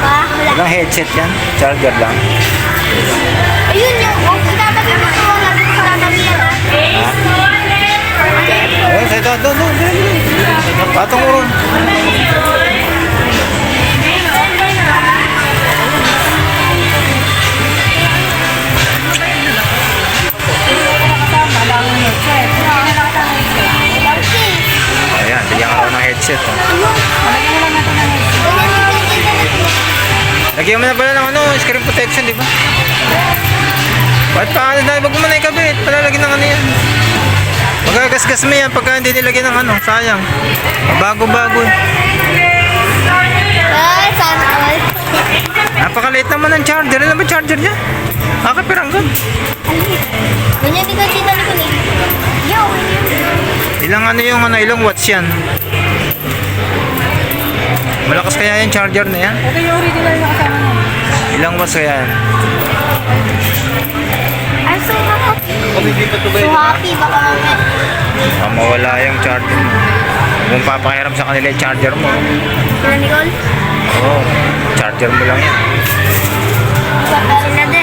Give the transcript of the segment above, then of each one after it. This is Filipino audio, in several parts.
Ba? Wala. walang headset yan. Charger lang. Ayun yung, oh, itatabi mo ito. Lagi ko tatabi yan ah. Eh, sa ito, doon, doon, doon. Patong uron. Ayan, bigyan ka raw ng headset. oh. Lagyan mo na pala ng ano, screen protection, di ba? Ba't pa ano dahil wag mo na ikabit? Palalagyan ng ano yan. Magagasgas mo yan pagka hindi nilagyan ng ano, sayang. Bago-bago. eh. Napakaliit naman ng charger. Ano ba charger niya? Nakapiranggan. Ganyan dali ko ni. Yo! Ilang ano yung ano, ilang watts yan? Malakas kaya yung charger na yan? Ito yung original na kasama mo. Ilang watts kaya yan? I'm so happy. So happy, baka mamaya. Ah, mawala yung charger mo. Kung papakiram sa kanila yung charger mo. Sila Nicole? Oo, oh, charger mo lang yan. Sila de.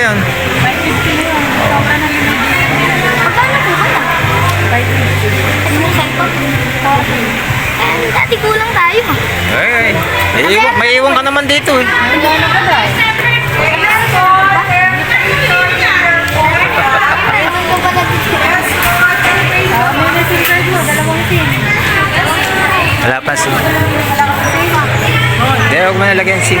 ba yan? 550 yun. Sobra na yun. Magkano po ba yan? 550. Ano cellphone? Sorry. Eh, dati kulang tayo. Ay, ay. May iwan, may iwan ka naman dito eh. Magkano ka ba? Wala pa sim. Hindi, huwag mo nalagyan sim.